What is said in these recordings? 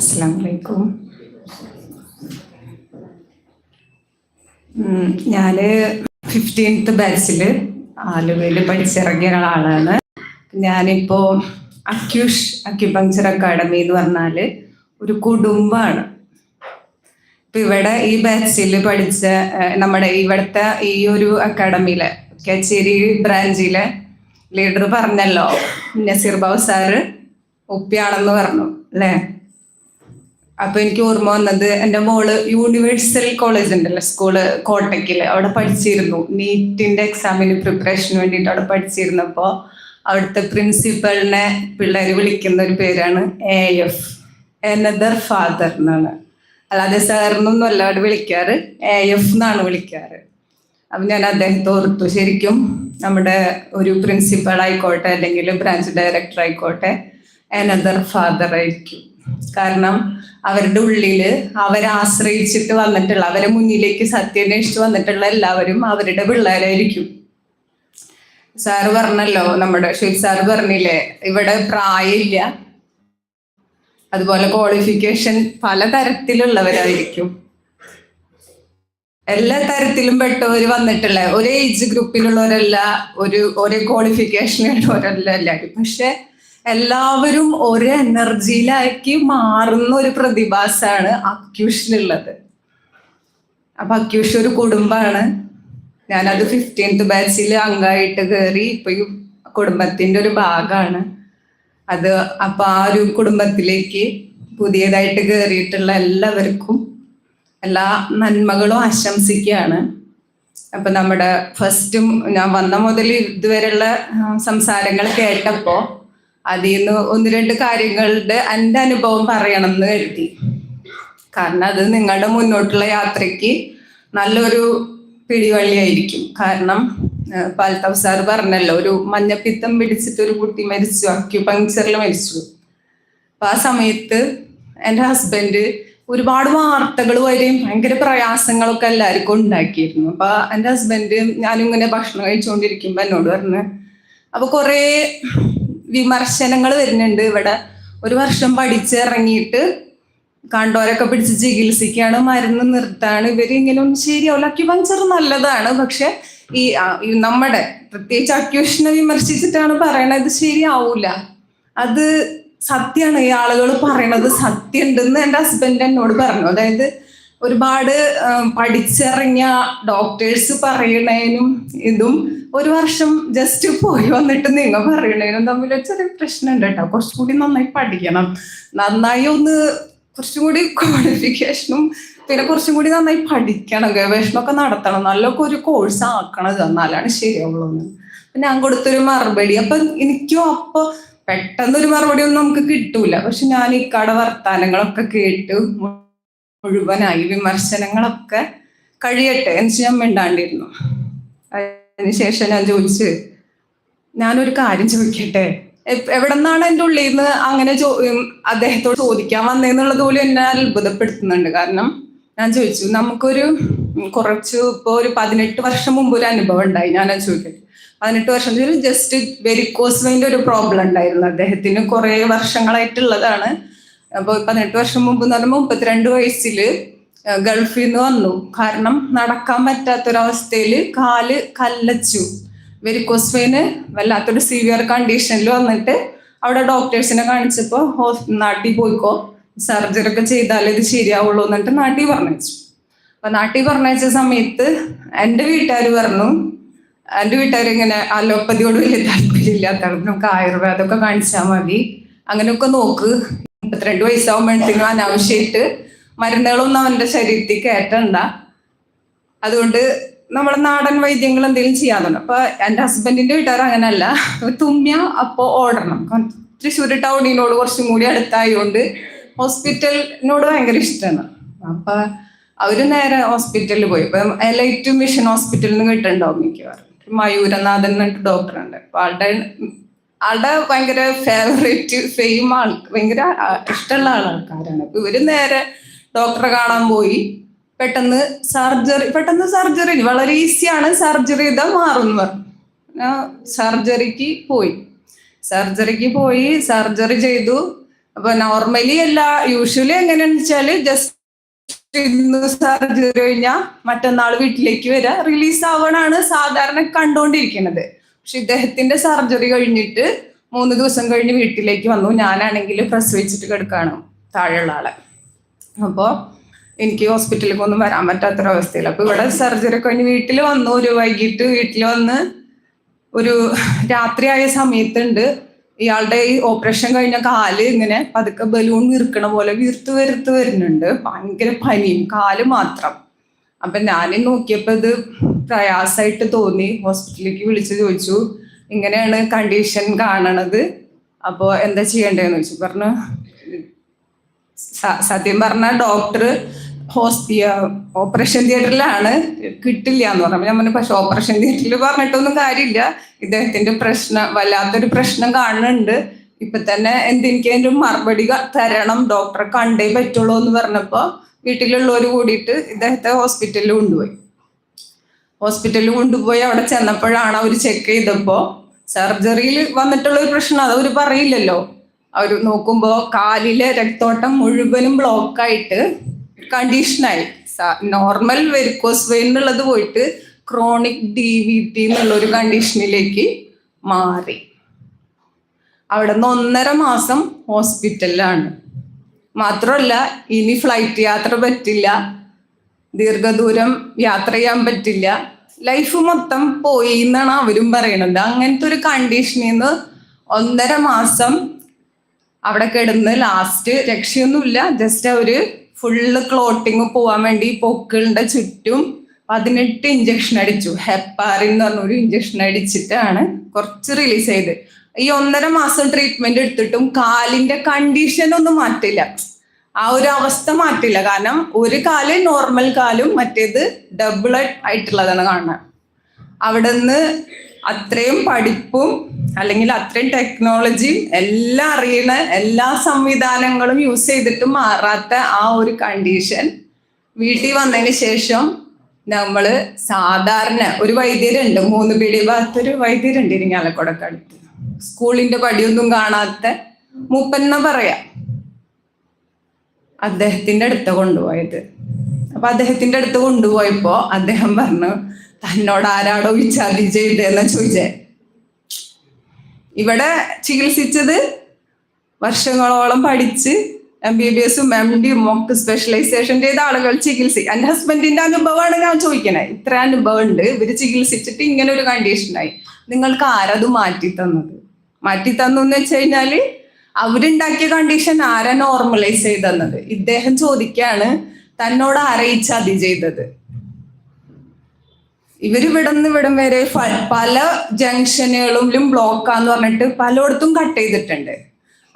അസ്സാം വലൈക്കും ഞാൻ ഫിഫ്റ്റീൻത്ത് ബാച്ചിൽ ആലുവയിൽ പഠിച്ചിറങ്ങിയ ഒരാളാണ്. ഞാനിപ്പോ അക്യൂഷ് അക്യുപങ്ചർ അക്കാഡമി എന്ന് പറഞ്ഞാൽ ഒരു കുടുംബമാണ് ഇപ്പൊ ഇവിടെ ഈ ബാച്ചിൽ പഠിച്ച നമ്മുടെ ഇവിടുത്തെ ഈ ഒരു അക്കാഡമിയിലെ കച്ചേരി ബ്രാഞ്ചിലെ ലീഡർ പറഞ്ഞല്ലോ നസീർ ബാബു സാറ് ഒപ്പിയാണെന്ന് പറഞ്ഞു അല്ലേ? അപ്പൊ എനിക്ക് ഓർമ്മ വന്നത് എന്റെ മോൾ യൂണിവേഴ്സൽ കോളേജ് ഉണ്ടല്ലോ സ്കൂൾ കോട്ടക്കിൽ അവിടെ പഠിച്ചിരുന്നു. നീറ്റിന്റെ എക്സാമിന് പ്രിപ്പറേഷന് വേണ്ടിട്ട് അവിടെ പഠിച്ചിരുന്നപ്പോ അവിടുത്തെ പ്രിൻസിപ്പളിനെ പിള്ളേര് വിളിക്കുന്ന ഒരു പേരാണ് എ എഫ് എനദർ ഫാദർ എന്നാണ്. അല്ലാതെ സാറിനൊന്നും അല്ല അവിടെ വിളിക്കാറ് എ എഫ് എന്നാണ് വിളിക്കാറ്. അപ്പൊ ഞാൻ അദ്ദേഹത്തെ ഓർത്തു ശരിക്കും നമ്മുടെ ഒരു പ്രിൻസിപ്പൾ ആയിക്കോട്ടെ അല്ലെങ്കിൽ ബ്രാഞ്ച് ഡയറക്ടർ ആയിക്കോട്ടെ എനദർ ഫാദർ ആയിരിക്കും. കാരണം അവരുടെ ഉള്ളിൽ അവരെ ആശ്രയിച്ചിട്ട് വന്നിട്ടുള്ള അവരെ മുന്നിലേക്ക് സത്യാന്വേഷിച്ച് വന്നിട്ടുള്ള എല്ലാവരും അവരുടെ പിള്ളേരായിരിക്കും. സാറ് പറഞ്ഞല്ലോ നമ്മുടെ ഷെയ്ഖ് സാറ് പറഞ്ഞില്ലേ ഇവിടെ പ്രായമില്ല. അതുപോലെ ക്വാളിഫിക്കേഷൻ പല തരത്തിലുള്ളവരായിരിക്കും. എല്ലാ തരത്തിലും പെട്ടവര് വന്നിട്ടുള്ള ഒരേ ഏജ് ഗ്രൂപ്പിലുള്ളവരല്ല ഒരു ഒരേ ക്വാളിഫിക്കേഷനുള്ളവരല്ല എല്ലാവരും പക്ഷെ എല്ലാവരും ഒരു എനർജിയിലാക്കി മാറുന്ന ഒരു പ്രതിഭാസമാണ് അക്യൂഷനുള്ളത് അപ്പൊ അക്യൂഷ ഒരു കുടുംബമാണ് ഞാനത് ഫിഫ്റ്റീൻത്ത് ബാച്ചിൽ അംഗമായിട്ട് കയറി ഇപ്പൊ ഈ കുടുംബത്തിന്റെ ഒരു ഭാഗമാണ് അത് അപ്പൊ ആ ഒരു കുടുംബത്തിലേക്ക് പുതിയതായിട്ട് കയറിയിട്ടുള്ള എല്ലാവർക്കും എല്ലാ നന്മകളും ആശംസിക്കുകയാണ്. അപ്പൊ നമ്മുടെ ഫസ്റ്റും ഞാൻ വന്ന മുതൽ ഇതുവരെയുള്ള സംസാരങ്ങൾ കേട്ടപ്പോ അതിൽ നിന്ന് ഒന്ന് രണ്ട് കാര്യങ്ങളുടെ എന്റെ അനുഭവം പറയണം എന്ന് കരുതി. കാരണം അത് നിങ്ങളുടെ മുന്നോട്ടുള്ള യാത്രയ്ക്ക് നല്ലൊരു പിടിവള്ളിയായിരിക്കും. കാരണം പാൽത്താവ് സാർ പറഞ്ഞല്ലോ ഒരു മഞ്ഞപ്പിത്തം പിടിച്ചിട്ട് ഒരു കുട്ടി മരിച്ചു അക്യുപങ്ചറിൽ മരിച്ചു. അപ്പൊ ആ സമയത്ത് എന്റെ ഹസ്ബൻഡ് ഒരുപാട് വാർത്തകൾ വരെയും ഭയങ്കര പ്രയാസങ്ങളൊക്കെ എല്ലാവർക്കും ഉണ്ടാക്കിയിരുന്നു. അപ്പൊ എന്റെ ഹസ്ബൻഡ് ഞാനിങ്ങനെ ഭക്ഷണം കഴിച്ചുകൊണ്ടിരിക്കുമ്പോ എന്നോട് പറഞ്ഞു അപ്പൊ കുറേ വിമർശനങ്ങൾ വരുന്നുണ്ട് ഇവിടെ. ഒരു വർഷം പഠിച്ചിറങ്ങിയിട്ട് കണ്ടോരൊക്കെ പിടിച്ച് ചികിത്സിക്കാണ് മരുന്ന് നിർത്താണ്. ഇവർ ഇങ്ങനെ ഒന്നും ശരിയാവില്ല. അക്യുപഞ്ചർ നല്ലതാണ് പക്ഷെ ഈ നമ്മുടെ പ്രത്യേകിച്ച് അക്യൂഷനെ വിമർശിച്ചിട്ടാണ് പറയണത് ഇത് ശരിയാവൂല. അത് സത്യമാണ്. ഈ ആളുകൾ പറയണത് സത്യം ഉണ്ടെന്ന് എന്റെ ഹസ്ബൻഡ് എന്നോട് പറഞ്ഞു. അതായത് ഒരുപാട് പഠിച്ചിറങ്ങിയ ഡോക്ടേഴ്സ് പറയണേനും ഇതും ഒരു വർഷം ജസ്റ്റ് പോയി വന്നിട്ട് നിങ്ങൾ പറയണേനും തമ്മിൽ ചെറിയ പ്രശ്നമുണ്ട് കേട്ടോ കുറച്ചും കൂടി നന്നായി പഠിക്കണം. നന്നായി ഒന്ന് കുറച്ചും കൂടി ക്വാളിഫിക്കേഷനും പിന്നെ കുറച്ചും കൂടി നന്നായി പഠിക്കണം. ഗവേഷണമൊക്കെ നടത്തണം. നല്ലൊക്കെ ഒരു കോഴ്സ് ആക്കണത് എന്നാലാണ് ശരിയാവുള്ളൂ ഞാൻ കൊടുത്തൊരു മറുപടി. അപ്പൊ എനിക്കും അപ്പൊ പെട്ടെന്നൊരു മറുപടി ഒന്നും നമുക്ക് കിട്ടൂല. പക്ഷെ ഞാൻ ഈ കട വർത്താനങ്ങളൊക്കെ കേട്ട് മുഴുവനായി വിമർശനങ്ങളൊക്കെ കഴിയട്ടെ എന്ന് ഞാൻ മിണ്ടാണ്ടിരുന്നു. അതിനുശേഷം ഞാൻ ചോദിച്ച് ഞാനൊരു കാര്യം ചോദിക്കട്ടെ? എവിടെ നിന്നാണ് എന്റെ ഉള്ളിൽ നിന്ന് അങ്ങനെ ചോ അദ്ദേഹത്തോട് ചോദിക്കാൻ വന്നതെന്നുള്ളത് പോലും എന്നെ അത്ഭുതപ്പെടുത്തുന്നുണ്ട്. കാരണം ഞാൻ ചോദിച്ചു നമുക്കൊരു കുറച്ച് ഇപ്പോൾ ഒരു പതിനെട്ട് വർഷം മുമ്പ് ഒരു അനുഭവം ഉണ്ടായി. ഞാൻ ചോദിക്കട്ടെ. പതിനെട്ട് വർഷം ജസ്റ്റ് വെരിക്കോസ് ഒരു പ്രോബ്ലം ഉണ്ടായിരുന്നു. അദ്ദേഹത്തിന് കുറേ വർഷങ്ങളായിട്ടുള്ളതാണ് അപ്പോൾ പതിനെട്ട് വർഷം മുമ്പ് എന്ന് പറയുമ്പോൾ മുപ്പത്തിരണ്ട് വയസ്സിൽ ഗൾഫിൽ നിന്ന് വന്നു. കാരണം നടക്കാൻ പറ്റാത്തൊരവസ്ഥയിൽ കാൽ കല്ലച്ചു. വെരിക്കോസ് വെയിന് വല്ലാത്തൊരു സിവിയർ കണ്ടീഷനിൽ വന്നിട്ട് അവിടെ ഡോക്ടേഴ്സിനെ കാണിച്ചപ്പോൾ നാട്ടിൽ പോയിക്കോ സർജറി ഒക്കെ ചെയ്താലേ ഇത് ശരിയാവുള്ളൂ എന്നിട്ട് നാട്ടിൽ പറഞ്ഞു അപ്പൊ നാട്ടിൽ പറഞ്ഞയച്ച സമയത്ത് എന്റെ വീട്ടുകാർ പറഞ്ഞു എന്റെ വീട്ടുകാർ ഇങ്ങനെ അലോപ്പതിയോട് വലിയ താല്പര്യമില്ലാത്തതാണ്. നമുക്ക് ആയുർവേദമൊക്കെ കാണിച്ചാൽ മതി. അങ്ങനെയൊക്കെ നോക്ക്. മുപ്പത്തിരണ്ട് വയസ്സാവുമ്പോഴത്തേക്കും അനാവശ്യമായിട്ട് മരുന്നുകളൊന്നും അവന്റെ ശരീരത്തിൽ കയറ്റണ്ട. അതുകൊണ്ട് നമ്മുടെ നാടൻ വൈദ്യങ്ങൾ എന്തെങ്കിലും ചെയ്യാറുണ്ട് അപ്പൊ എന്റെ ഹസ്ബൻഡിന്റെ വീട്ടുകാർ അങ്ങനല്ല തുമ്മിയ അപ്പോ ഓടണം. തൃശ്ശൂർ ടൗണിനോട് കുറച്ചും കൂടി അടുത്തായതുകൊണ്ട് ഹോസ്പിറ്റലിനോട് ഭയങ്കര ഇഷ്ടമാണ്. അപ്പൊ അവർ നേരെ ഹോസ്പിറ്റലിൽ പോയി. അപ്പൊ എലൈറ്റ് മിഷൻ ഹോസ്പിറ്റലിൽ നിന്ന് കിട്ടുന്നുണ്ടാവും മിക്കവാറും? മയൂരനാഥൻ എന്നിട്ട് ഡോക്ടറുണ്ട് അപ്പൊ ആളുടെ ആളുടെ ഭയങ്കര ഫേവറേറ്റ് ഫെയിം ആൾ ഭയങ്കര ഇഷ്ടമുള്ള ആൾക്കാരാണ് അപ്പൊ ഇവർ നേരെ ഡോക്ടറെ കാണാൻ പോയി. പെട്ടെന്ന് സർജറി പെട്ടെന്ന് സർജറി വളരെ ഈസിയാണ് സർജറി ചെയ്താൽ മാറും സർജറിക്ക് പോയി. സർജറിക്ക് പോയി സർജറി ചെയ്തു. അപ്പൊ നോർമലി അല്ല യൂഷ്വലി എങ്ങനെയാണെന്ന് വെച്ചാൽ ജസ്റ്റ് ഇന്ന് സർജറി കഴിഞ്ഞാൽ മറ്റന്നാൾ വീട്ടിലേക്ക് വരിക റിലീസ് ആവാനാണ് സാധാരണ കണ്ടുകൊണ്ടിരിക്കുന്നത് പക്ഷെ ഇദ്ദേഹത്തിന്റെ സർജറി കഴിഞ്ഞിട്ട് മൂന്ന് ദിവസം കഴിഞ്ഞ് വീട്ടിലേക്ക് വന്നു. ഞാനാണെങ്കിൽ പ്രസവിച്ചിട്ട് കിടക്കാണ് താഴെയുള്ള ആളെ. അപ്പോൾ എനിക്ക് ഹോസ്പിറ്റലിലേക്ക് ഒന്നും വരാൻ പറ്റാത്തൊരവസ്ഥയിൽ അപ്പൊ ഇവിടെ സർജറി കഴിഞ്ഞ് വീട്ടിൽ വന്നു. ഒരു വൈകിട്ട് വീട്ടിൽ വന്ന് ഒരു രാത്രിയായ സമയത്തുണ്ട്. ഇയാളുടെ ഈ ഓപ്പറേഷൻ കഴിഞ്ഞ കാൽ ഇങ്ങനെ പതുക്കെ ബലൂൺ വീർക്കണ പോലെ വീർത്ത് വരുത്ത് വരുന്നുണ്ട്. ഭയങ്കര പനിയും കാൽ മാത്രം. അപ്പൊ ഞാൻ നോക്കിയപ്പോ ഇത് പ്രയാസമായിട്ട് തോന്നി. ഹോസ്പിറ്റലിലേക്ക് വിളിച്ചു ചോദിച്ചു. ഇങ്ങനെയാണ് കണ്ടീഷൻ കാണണത്. അപ്പോ എന്താ ചെയ്യേണ്ടതെന്ന് ചോദിച്ചു. പറഞ്ഞു സത്യം പറഞ്ഞ ഡോക്ടർ ഹോസ്പിയ ഓപ്പറേഷൻ തിയേറ്ററിലാണ് കിട്ടില്ല എന്ന് പറഞ്ഞു. ഞാൻ പറഞ്ഞു പക്ഷെ ഓപ്പറേഷൻ തിയേറ്ററിൽ പറഞ്ഞിട്ടൊന്നും കാര്യമില്ല. ഇദ്ദേഹത്തിന്റെ പ്രശ്നം വല്ലാത്തൊരു പ്രശ്നം കാണുന്നുണ്ട്. ഇപ്പൊ തന്നെ എന്തെനിക്ക് അതിന്റെ മറുപടി തരണം. ഡോക്ടറെ കണ്ടേ പറ്റുള്ളൂ എന്ന് പറഞ്ഞപ്പോ വീട്ടിലുള്ളവർ കൂടിയിട്ട് ഇദ്ദേഹത്തെ ഹോസ്പിറ്റലിൽ കൊണ്ടുപോയി. ഹോസ്പിറ്റലിൽ കൊണ്ടുപോയി അവിടെ ചെന്നപ്പോഴാണ് അവർ ചെക്ക് ചെയ്തപ്പോ സർജറിയിൽ വന്നിട്ടുള്ള ഒരു പ്രശ്നം അത് അവർ പറയില്ലല്ലോ. അവർ നോക്കുമ്പോൾ കാലിലെ രക്തോട്ടം മുഴുവനും ബ്ലോക്കായിട്ട് കണ്ടീഷനായി നോർമൽ വെരിക്കോസ് വെയിൻ എന്നുള്ളത് പോയിട്ട് ക്രോണിക് ഡി വി ടി എന്നുള്ള ഒരു കണ്ടീഷനിലേക്ക് മാറി. അവിടെ നിന്ന് ഒന്നര മാസം ഹോസ്പിറ്റലിലാണ്. മാത്രമല്ല ഇനി ഫ്ലൈറ്റ് യാത്ര പറ്റില്ല. ദീർഘദൂരം യാത്ര ചെയ്യാൻ പറ്റില്ല. ലൈഫ് മൊത്തം പോയി എന്നാണ് അവരും പറയണത്. അങ്ങനത്തെ ഒരു കണ്ടീഷനിൽ നിന്ന് ഒന്നര മാസം അവിടെ കിടന്ന് ലാസ്റ്റ് രക്ഷയൊന്നുമില്ല. ജസ്റ്റ് അവർ ഫുള്ള് ക്ലോട്ടിങ് പോവാൻ വേണ്ടി പൊക്കിളിന്റെ ചുറ്റും പതിനെട്ട് ഇഞ്ചക്ഷൻ അടിച്ചു. ഹെപ്പാറിൻ എന്ന് പറഞ്ഞൊരു ഇഞ്ചക്ഷൻ അടിച്ചിട്ടാണ് കുറച്ച് റിലീസ് ചെയ്ത് ഈ ഒന്നര മാസം ട്രീറ്റ്മെന്റ് എടുത്തിട്ടും കാലിന്റെ കണ്ടീഷൻ ഒന്നും മാറ്റില്ല. ആ ഒരു അവസ്ഥ മാറ്റില്ല. കാരണം ഒരു കാൽ നോർമൽ കാലും മറ്റേത് ഡബിൾ ആയിട്ടുള്ളതാണ് കാണുന്നത്. അവിടെ നിന്ന് അത്രയും പഠിപ്പും അല്ലെങ്കിൽ അത്രയും ടെക്നോളജിയും എല്ലാം അറിയണ എല്ലാ സംവിധാനങ്ങളും യൂസ് ചെയ്തിട്ട് മാറാത്ത ആ ഒരു കണ്ടീഷൻ വീട്ടിൽ വന്നതിന് ശേഷം നമ്മൾ സാധാരണ ഒരു വൈദ്യരുണ്ട്. മൂന്ന് പീടി ഭാഗത്തൊരു വൈദ്യരുണ്ട് അടുത്ത് സ്കൂളിന്റെ പടിയൊന്നും കാണാത്ത മൂപ്പന്ന പറയാം. അദ്ദേഹത്തിന്റെ അടുത്ത് കൊണ്ടുപോയത്. അപ്പൊ അദ്ദേഹത്തിന്റെ അടുത്ത് കൊണ്ടുപോയപ്പോ അദ്ദേഹം പറഞ്ഞു തന്നോട് ആരാടോ വിചാരി ചെയ്തതെന്ന് ചോദിച്ചേ. ഇവിടെ ചികിത്സിച്ചത് വർഷങ്ങളോളം പഠിച്ച് എം ബി ബി എസും എം ഡിയും ഒക്കെ സ്പെഷ്യലൈസേഷൻ ചെയ്ത ആളുകൾ ചികിത്സി എന്റെ ഹസ്ബൻഡിന്റെ അനുഭവമാണ് ഞാൻ ചോദിക്കണേ. ഇത്ര അനുഭവം ഉണ്ട് ഇവർ ചികിത്സിച്ചിട്ട് ഇങ്ങനെ ഒരു കണ്ടീഷനായി നിങ്ങൾക്ക് ആരത് മാറ്റി തന്നത് മാറ്റി തന്നു എന്ന് വെച്ച് കഴിഞ്ഞാൽ അവരുണ്ടാക്കിയ കണ്ടീഷൻ ആരാ നോർമലൈസ് ചെയ്ത് തന്നത് ഇദ്ദേഹം ചോദിക്കാണ് തന്നോട് അറിയിച്ച അതി ചെയ്തത്? ഇവരിവിടെ നിന്ന് ഇവിടം വരെ പല ജംഗ്ഷനുകളിലും ബ്ലോക്കാന്ന് പറഞ്ഞിട്ട് പലയിടത്തും കട്ട് ചെയ്തിട്ടുണ്ട്.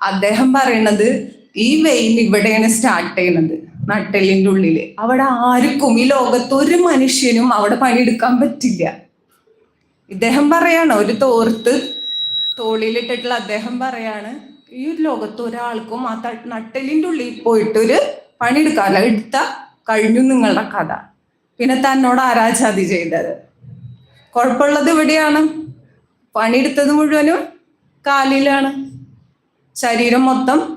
അദ്ദേഹം പറയണത് ഈ വെയിൽ ഇവിടെയാണ് സ്റ്റാർട്ട് ചെയ്യുന്നത് നട്ടെല്ലിന്റെ ഉള്ളിൽ. അവിടെ ആർക്കും ഈ ലോകത്ത് ഒരു മനുഷ്യനും അവിടെ പണിയെടുക്കാൻ പറ്റില്ല. ഇദ്ദേഹം പറയാണ് ഒരു തോർത്ത് തോളിലിട്ടിട്ടുള്ള അദ്ദേഹം പറയാണ് ഈ ഒരു ലോകത്ത് ഒരാൾക്കും ആ നട്ടെല്ലിന്റെ ഉള്ളിൽ പോയിട്ട് ഒരു പണിയെടുക്കാറില്ല. എടുത്ത കഴിഞ്ഞു നിങ്ങളുടെ കഥ. പിന്നെ തന്നോട് ആരാചാതി ചെയ്തത്? കുഴപ്പമുള്ളത് ഇവിടെയാണ്. പണിയെടുത്തത് മുഴുവനും കാലിലാണ്. ശരീരം മൊത്തം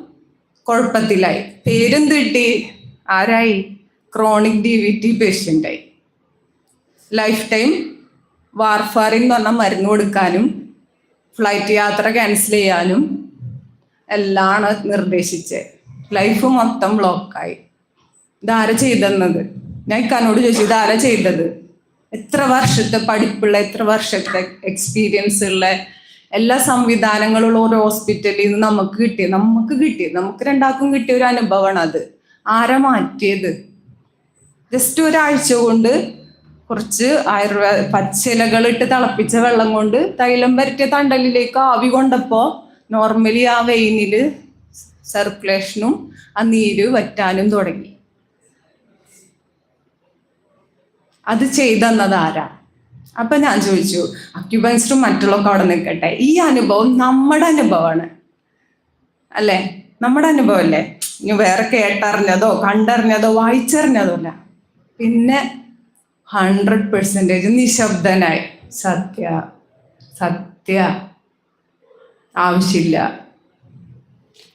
കുഴപ്പത്തിലായി. പേരും കിട്ടി ആരായി? ക്രോണിക് ഡി വി ടി പേഷ്യന്റായി ലൈഫ് ടൈം വാർഫാറിൻ എന്ന് പറഞ്ഞ മരുന്ന് കൊടുക്കാനും ഫ്ലൈറ്റ് യാത്ര ക്യാൻസൽ ചെയ്യാനും എല്ലാമാണ് നിർദ്ദേശിച്ചത് ലൈഫ് മൊത്തം ബ്ലോക്കായി ഇതാര ചെയ്തെന്നത്? ഞാൻ ഇക്കാനോട് ചോദിച്ചു ഇതാര ചെയ്തത്? എത്ര വർഷത്തെ പഠിപ്പുള്ള എത്ര വർഷത്തെ എക്സ്പീരിയൻസ് ഉള്ള എല്ലാ സംവിധാനങ്ങളുള്ള ഒരു ഹോസ്പിറ്റലിൽ നിന്ന് നമുക്ക് കിട്ടി നമുക്ക് കിട്ടി. നമുക്ക് രണ്ടാൾക്കും കിട്ടിയ ഒരു അനുഭവമാണ് അത്. ആരാ മാറ്റിയത്? ജസ്റ്റ് ഒരാഴ്ച കൊണ്ട് കുറച്ച് ആയുർവേദ പച്ചിലകൾ ഇട്ട് തിളപ്പിച്ച വെള്ളം കൊണ്ട് തൈലം പരറ്റിയ തണ്ടലിലേക്ക് ആവി കൊണ്ടപ്പോ നോർമലി ആ വെയിനിൽ സർക്കുലേഷനും ആ നീര് വറ്റാനും തുടങ്ങി. അത് ചെയ്തെന്നത് ആരാ? അപ്പൊ ഞാൻ ചോദിച്ചു അക്യുപൻസറും മറ്റുള്ളവർക്ക് അവിടെ നിൽക്കട്ടെ? ഈ അനുഭവം നമ്മുടെ അനുഭവമാണ്. അല്ലേ? നമ്മുടെ അനുഭവം അല്ലേ ഇനി വേറെ കേട്ടറിഞ്ഞതോ കണ്ടറിഞ്ഞതോ വായിച്ചറിഞ്ഞതോ അല്ല. പിന്നെ ഹൺഡ്രഡ് പെർസെന്റേജ് നിശബ്ദനായി. സത്യ. സത്യ. ആവശ്യമില്ല.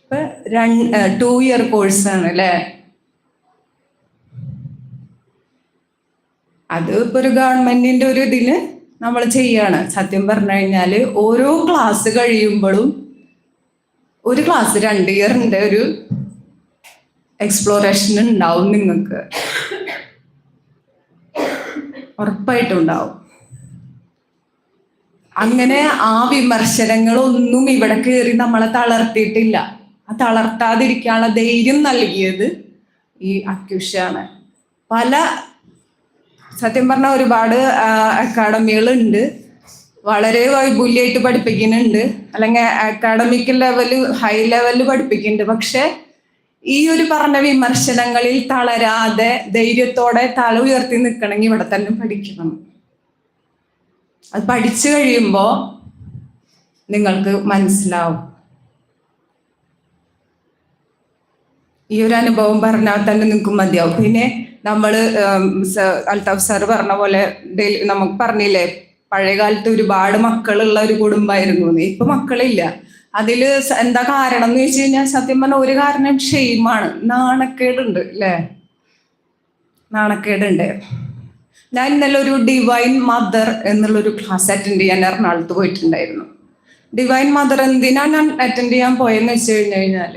ഇപ്പൊ രണ്ട് ടു ഇയർ കോഴ്സാണ് അല്ലേ? അത് ഇപ്പൊ ഒരു ഗവൺമെന്റിന്റെ ഒരു ഇതിൽ നമ്മൾ ചെയ്യാണ്. സത്യം പറഞ്ഞു കഴിഞ്ഞാൽ ഓരോ ക്ലാസ് കഴിയുമ്പോഴും ഒരു ക്ലാസ് രണ്ട് ഇയറിന്റെ ഒരു എക്സ്പ്ലോറേഷൻ ഉണ്ടാവും നിങ്ങൾക്ക്. ഉറപ്പായിട്ടും ഉണ്ടാവും അങ്ങനെ ആ വിമർശനങ്ങളൊന്നും ഇവിടെ കയറി നമ്മളെ തളർത്തിയിട്ടില്ല. ആ തളർത്താതിരിക്കാനുള്ള ധൈര്യം നൽകിയത് ഈ അക്യുഷാണ് പല സത്യം പറഞ്ഞ ഒരുപാട് അക്കാഡമികളുണ്ട്. വളരെ വൈപുല്യമായിട്ട് പഠിപ്പിക്കുന്നുണ്ട്. അല്ലെങ്കിൽ അക്കാഡമിക് ലെവൽ ഹൈ ലെവലിൽ പഠിപ്പിക്കുന്നുണ്ട്. പക്ഷെ ഈ ഒരു പറഞ്ഞ വിമർശനങ്ങളിൽ തളരാതെ ധൈര്യത്തോടെ തല ഉയർത്തി നിൽക്കണമെങ്കിൽ ഇവിടെ തന്നെ പഠിക്കണം. അത് പഠിച്ചു കഴിയുമ്പോൾ നിങ്ങൾക്ക് മനസ്സിലാവും. ഈ ഒരു അനുഭവം പറഞ്ഞാൽ തന്നെ നിങ്ങൾക്ക് മതിയാവും. പിന്നെ നമ്മൾ അൽതാഫ് സാർ പറഞ്ഞ പോലെ നമുക്ക് പറഞ്ഞില്ലേ പഴയ കാലത്ത് ഒരുപാട് മക്കളുള്ള ഒരു കുടുംബമായിരുന്നു. ഇപ്പൊ മക്കളില്ല. അതിൽ എന്താ കാരണം എന്ന് വെച്ച് കഴിഞ്ഞാൽ സത്യം പറഞ്ഞ ഒരു കാരണം ഷെയിമാണ്. നാണക്കേടുണ്ട് അല്ലേ നാണക്കേടുണ്ട്. ഞാൻ ഇന്നലെ ഒരു ഡിവൈൻ മദർ എന്നുള്ളൊരു ക്ലാസ് അറ്റൻഡ് ചെയ്യാൻ എറണാകുളത്ത് പോയിട്ടുണ്ടായിരുന്നു. ഡിവൈൻ മദർ എന്തിനാണ് ഞാൻ അറ്റൻഡ് ചെയ്യാൻ പോയെന്ന് വെച്ച് കഴിഞ്ഞു കഴിഞ്ഞാൽ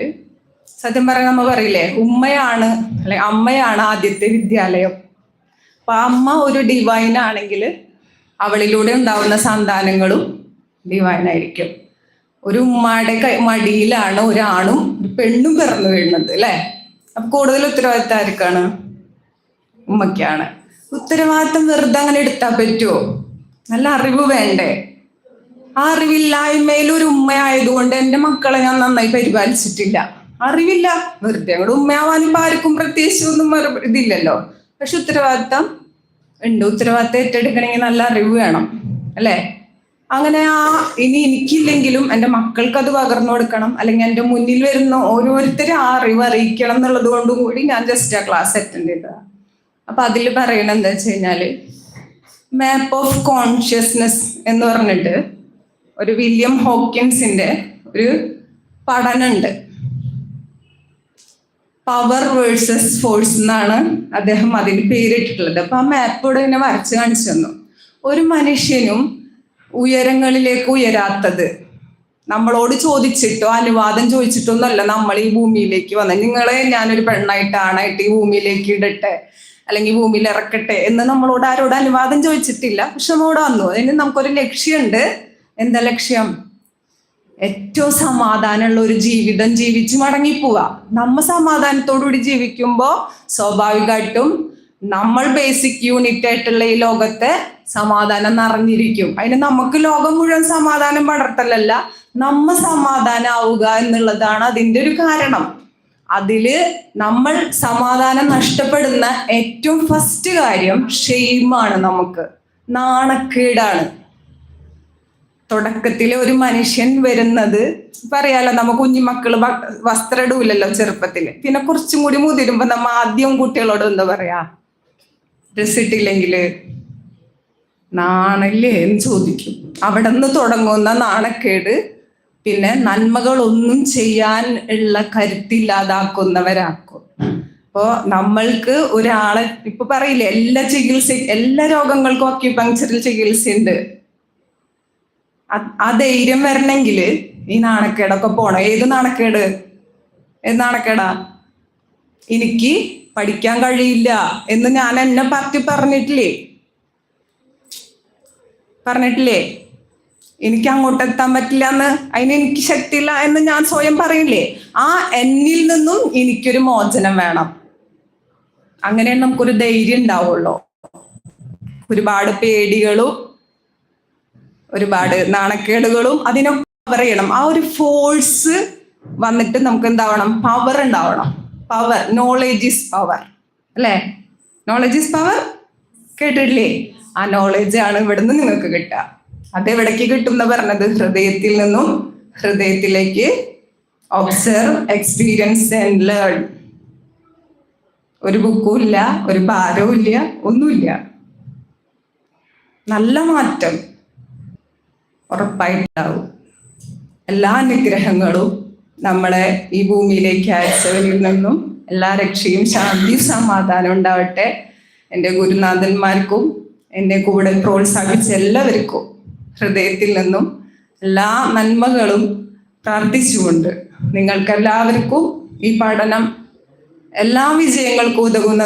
സത്യം പറയാൻ നമ്മൾ പറയില്ലേ ഉമ്മയാണ് അല്ലെ അമ്മയാണ് ആദ്യത്തെ വിദ്യാലയം. അപ്പൊ അമ്മ ഒരു ഡിവൈൻ ആണെങ്കിൽ അവളിലൂടെ ഉണ്ടാവുന്ന സന്താനങ്ങളും ഡിവൈൻ ആയിരിക്കും. ഒരു ഉമ്മയുടെ മടിയിലാണ് ഒരാണും ഒരു പെണ്ണും പിറന്നു വീഴുന്നത് അല്ലെ? അപ്പൊ കൂടുതൽ ഉത്തരവാദിത്തം ആർക്കാണ്? ഉമ്മയ്ക്കാണ്. ഉത്തരവാദിത്തം വെറുതെ അങ്ങനെ എടുത്താൽ പറ്റുമോ നല്ല അറിവ് വേണ്ടേ? ആ അറിവില്ലായ്മയിൽ ഒരു ഉമ്മയായതുകൊണ്ട് എന്റെ മക്കളെ ഞാൻ നന്നായി പരിപാലിച്ചിട്ടില്ല. അറിവില്ല. വെറുതെ അങ്ങോട്ട് ഉമ്മയാവാനും ആർക്കും പ്രത്യേകിച്ച് ഒന്നും ഇതില്ലല്ലോ. പക്ഷെ ഉത്തരവാദിത്തം ഉണ്ട്. ഉത്തരവാദിത്തം ഏറ്റെടുക്കണമെങ്കിൽ നല്ല അറിവ് വേണം അല്ലേ? അങ്ങനെ ആ ഇനി എനിക്കില്ലെങ്കിലും എന്റെ മക്കൾക്ക് അത് പകർന്നു കൊടുക്കണം. അല്ലെങ്കിൽ എന്റെ മുന്നിൽ വരുന്ന ഓരോരുത്തരും ആ അറിവ് അറിയിക്കണം എന്നുള്ളത് കൊണ്ടും കൂടി ഞാൻ ജസ്റ്റ് ആ ക്ലാസ് അറ്റൻഡ് ചെയ്തതാണ് അപ്പൊ അതിൽ പറയണത് എന്താ വെച്ച് കഴിഞ്ഞാൽ മാപ്പ് ഓഫ് കോൺഷ്യസ്നെസ് എന്ന് പറഞ്ഞിട്ട് ഒരു വില്യം ഹോക്കിൻസിന്റെ ഒരു പഠനമുണ്ട്. പവർ വേഴ്സസ് ഫോഴ്സ് എന്നാണ് അദ്ദേഹം അതിന് പേരിട്ടിട്ടുള്ളത്. അപ്പൊ ആ മാപ്പ് ഇവിടെ ഇങ്ങനെ വരച്ച് കാണിച്ചു തന്നു. ഒരു മനുഷ്യനും ഉയരങ്ങളിലേക്ക് ഉയരാത്തത്. നമ്മളോട് ചോദിച്ചിട്ടോ അനുവാദം ചോദിച്ചിട്ടോ ഒന്നല്ല. നമ്മൾ ഈ ഭൂമിയിലേക്ക് വന്നത് നിങ്ങളെ ഞാനൊരു പെണ്ണായിട്ട് ആണായിട്ട് ഈ ഭൂമിയിലേക്ക് ഇടട്ടെ അല്ലെങ്കിൽ ഭൂമിയിൽ ഇറക്കട്ടെ എന്ന് നമ്മളോട് ആരോട് അനുവാദം ചോദിച്ചിട്ടില്ല. പക്ഷെ നമ്മോട് വന്നു. അതിന് നമുക്കൊരു ലക്ഷ്യമുണ്ട്. എന്താ ലക്ഷ്യം? ഏറ്റവും സമാധാനമുള്ള ഒരു ജീവിതം ജീവിച്ച് മടങ്ങിപ്പോവുക നമ്മ സമാധാനത്തോടുകൂടി ജീവിക്കുമ്പോൾ സ്വാഭാവികമായിട്ടും നമ്മൾ ബേസിക് യൂണിറ്റ് ആയിട്ടുള്ള ഈ ലോകത്തെ സമാധാനം നിറഞ്ഞിരിക്കും. അതിന് നമുക്ക് ലോകം മുഴുവൻ സമാധാനം പടർത്തലല്ല നമ്മ സമാധാനാവുക എന്നുള്ളതാണ് അതിന്റെ ഒരു കാരണം. അതിൽ നമ്മൾ സമാധാനം നഷ്ടപ്പെടുന്ന ഏറ്റവും ഫസ്റ്റ് കാര്യം ഷെയിമാണ് നമുക്ക്. നാണക്കേടാണ്. തുടക്കത്തിൽ ഒരു മനുഷ്യൻ വരുന്നത് പറയാലോ നമ്മ കുഞ്ഞുമക്കൾ വസ്ത്രം ഇടൂലല്ലോ ചെറുപ്പത്തിൽ. പിന്നെ കുറച്ചും കൂടി മുതിരുമ്പോ നമ്മ ആദ്യം കുട്ടികളോട് എന്താ പറയാ? രസിട്ടില്ലെങ്കിൽ നാണല്ലേ എന്ന് ചോദിക്കും. അവിടെ നിന്ന് തുടങ്ങുന്ന നാണക്കേട് പിന്നെ നന്മകളൊന്നും ചെയ്യാൻ ഉള്ള കരുത്തില്ലാതാക്കുന്നവരാക്കും. അപ്പോ നമ്മൾക്ക് ഒരാളെ ഇപ്പൊ പറയില്ലേ എല്ലാ ചികിത്സ എല്ലാ രോഗങ്ങൾക്കും അക്യുപങ്ചറിൽ ചികിത്സയുണ്ട്. ആ- ധൈര്യം വരണമെങ്കിൽ ഈ നാണക്കേടൊക്കെ പോണം. ഏത് നാണക്കേട്? ഏത് നാണക്കേടാ? എനിക്ക് പഠിക്കാൻ കഴിയില്ല എന്ന് ഞാൻ എന്നെ പറ്റി പറഞ്ഞിട്ടില്ലേ? പറഞ്ഞിട്ടില്ലേ? എനിക്ക് അങ്ങോട്ട് എത്താൻ പറ്റില്ല എന്ന് അതിന് എനിക്ക് ശക്തിയില്ല എന്ന് ഞാൻ സ്വയം പറയില്ലേ? ആ എന്നിൽ നിന്നും എനിക്കൊരു മോചനം വേണം. അങ്ങനെ നമുക്കൊരു ധൈര്യം ഉണ്ടാവുള്ളൂ. ഒരുപാട് പേടികളും ഒരുപാട് നാണക്കേടുകളും അതിനൊക്കെ കവർ ചെയ്യണം. ആ ഒരു ഫോഴ്സ് വന്നിട്ട് നമുക്ക് എന്താവണം? പവർ ഉണ്ടാവണം. പവർ നോളേജ് ഈസ് പവർ അല്ലേ? നോളേജ് ഈസ് പവർ കേട്ടിട്ടില്ലേ? ആ നോളേജ് ആണ് ഇവിടുന്ന് നിങ്ങൾക്ക് കിട്ടുക. അത് എവിടേക്ക് കിട്ടും എന്ന് പറഞ്ഞത്? ഹൃദയത്തിൽ നിന്നും ഹൃദയത്തിലേക്ക് ഒബ്സർവ് എക്സ്പീരിയൻസ് ആൻഡ് ലേൺ ഒരു ബുക്കും ഇല്ല ഒരു ഭാരവും ഇല്ല ഒന്നുമില്ല. നല്ല മാറ്റം. ഉറപ്പായിട്ടുണ്ടാവും. എല്ലാ അനുഗ്രഹങ്ങളും നമ്മളെ ഈ ഭൂമിയിലേക്ക് അയച്ചവരിൽ നിന്നും എല്ലാ രക്ഷയും ശാന്തി സമാധാനം ഉണ്ടാവട്ടെ. എന്റെ ഗുരുനാഥന്മാർക്കും എന്നെ കൂടെ പ്രോത്സാഹിപ്പിച്ച എല്ലാവർക്കും ഹൃദയത്തിൽ നിന്നും എല്ലാ നന്മകളും പ്രാർത്ഥിച്ചുകൊണ്ട് നിങ്ങൾക്കെല്ലാവർക്കും ഈ പഠനം എല്ലാ വിജയങ്ങൾക്കും ഉതകുന്ന